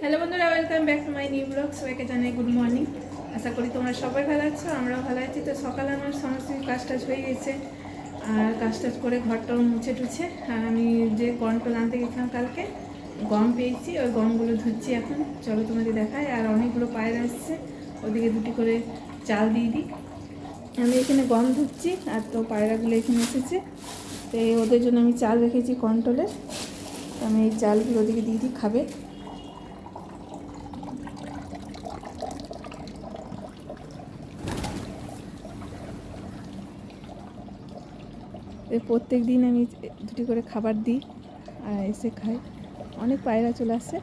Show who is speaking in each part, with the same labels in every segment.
Speaker 1: Hello বন্ধুরা welcome back to my new blog সবাইকে জানাই গুড মর্নিং আশা করি তোমরা সবাই ভালো আছো, আমরাও ভালো আছি। তো সকালে আমার সমস্ত কাজ টাজ হয়ে গেছে। আর কাজ টাজ করে ঘরটাও মুছে টুছে। আর আমি যে গমটা আনতে গেছিলাম কালকে, গম পেয়েছি, ওই গমগুলো ধুচ্ছি এখন। চলো তোমাদের দেখায় আর অনেকগুলো পায়রা আসছে, ওদিকে দুটি করে চাল দিয়ে দিই। আমি এখানে গম ধুচ্ছি, আর তো পায়রাগুলো এখানে এসেছে। তো ওদের জন্য আমি চাল রেখেছি কন্ট্রোলের তো আমি এই চালগুলো ওদিকে দিয়ে দিই, খাবে। প্রত্যেক দিন আমি দুটি করে খাবার দিই আর এসে খাই। অনেক পায়রা চলে আসছে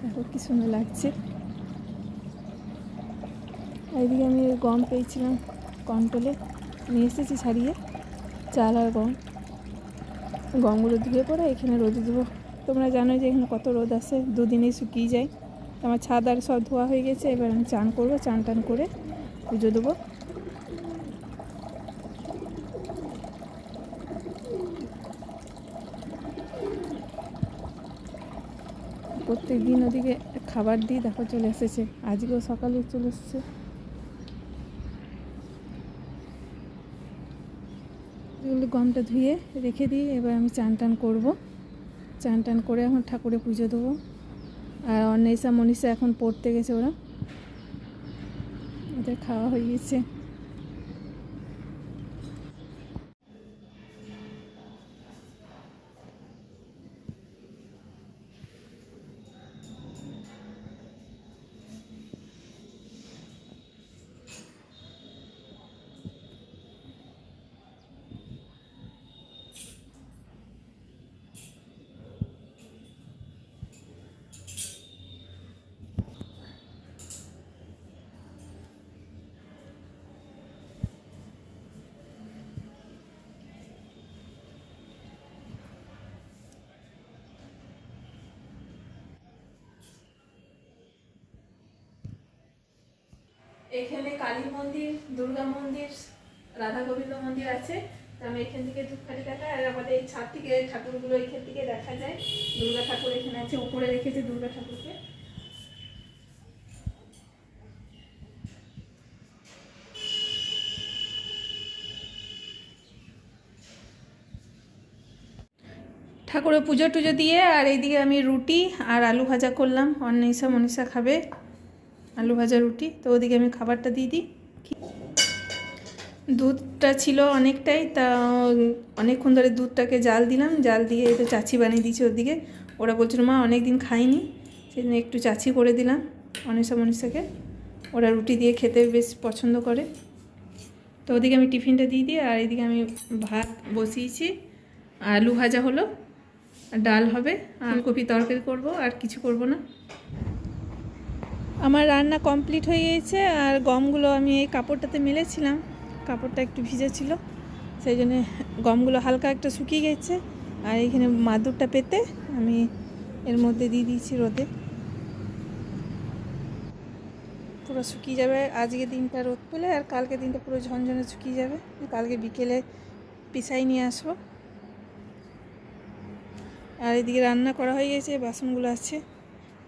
Speaker 1: দেখো কি সুন্দর লাগছে। এদিকে আমি গম পেয়েছিলাম কন্ট্রোলে। নিয়ে এসেছি ছাড়িয়ে। চাল আর গম। গমগুলো ধুয়ে পরে এখানে রোদে দেবো। তোমরা জানো যে এখানে কত রোদ আসে। দুদিনেই শুকিয়ে যায়। আমার ছাদ আর সব ধোয়া হয়ে গেছে। এবার আমি চান করব, চান টান করে পুজো দেবো। প্রত্যেক দিন ওদিকে খাবার দিই দেখো চলে এসেছে। আজকেও সকালে চলে এসেছে। এগুলো গমটা ধুয়ে রেখে দিই এবার আমি চান টান করব। চান টান করে এখন ঠাকুরে পুজো দেবো। আর অন্বেষা মনীষা এখন পড়তে গেছে ওরা। খাওয়া হয়ে গেছে এখানে কালী মন্দির, দুর্গা মন্দির, রাধা গোবিন্দ মন্দির আছে। তো আমি এখান থেকে ধূপখালি দেখা আর আমাদের এই ছাদ থেকে ঠাকুরগুলো এখান থেকে দেখা যায়। দুর্গা ঠাকুর এখানে আছে, উপরে রেখেছে দুর্গা ঠাকুরকে। ঠাকুরের পুজো টুজো দিয়ে, আর এইদিকে আমি রুটি আর আলু ভাজা করলাম। অন্বেষা মনীষা খাবে। আলু ভাজা রুটি। তো ওদিকে আমি খাবারটা দিয়ে দিই। দুধটা ছিল অনেকটাই, তা অনেকক্ষণ ধরে দুধটাকে জাল দিলাম। জাল দিয়ে এই তো চাচি বানিয়ে দিয়েছি ওদিকে। ওরা বলছিল, মা অনেক দিন খাইনি। জন্য একটু চাচি করে দিলাম অনিশা মনীষাকে। ওরা রুটি দিয়ে খেতে বেশ পছন্দ করে। তো ওদিকে আমি টিফিনটা দিয়ে দিই আর এদিকে আমি ভাত বসিয়েছি। আলু ভাজা হলো, আর ডাল হবে। আর কপি তরকারি করব, আর কিছু করব না। আমার রান্না কমপ্লিট হয়ে গিয়েছে আর গমগুলো আমি এই কাপড়টাতে মেলেছিলাম। কাপড়টা একটু ভিজে ছিল, সেই জন্য গমগুলো হালকা একটা শুকিয়ে গেছে। আর এখানে মাদুরটা পেতে আমি এর মধ্যে দিয়ে দিয়েছি রোদে। পুরো শুকিয়ে যাবে। আজকে দিনটা রোদ পেলে আর কালকে দিনটা পুরো ঝনঝনে শুকিয়ে যাবে। কালকে বিকেলে পিসাই নিয়ে আসব। আর এদিকে রান্না করা হয়ে গেছে, বাসনগুলো আছে,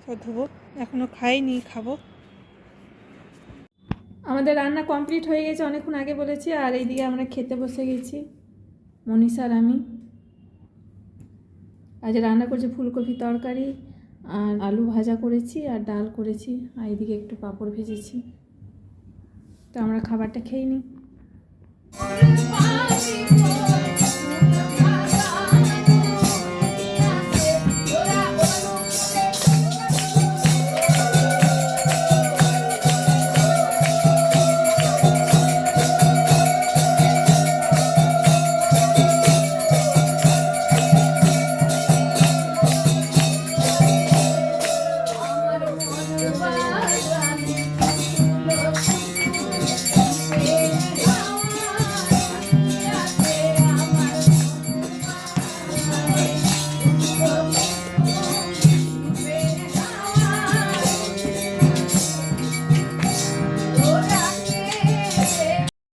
Speaker 1: সব ধোবো। এখনও খাইনি খাব। আমাদের রান্না কমপ্লিট হয়ে গেছে অনেকক্ষণ আগে বলেছি আর এইদিকে আমরা খেতে বসে গেছি মনীষা আর আমি। আজ রান্না করছি ফুলকপি তরকারি আর আলু ভাজা করেছি আর ডাল করেছি আর এইদিকে একটু পাঁপড় ভেজেছি। তো আমরা খাবারটা খেয়ে নিই।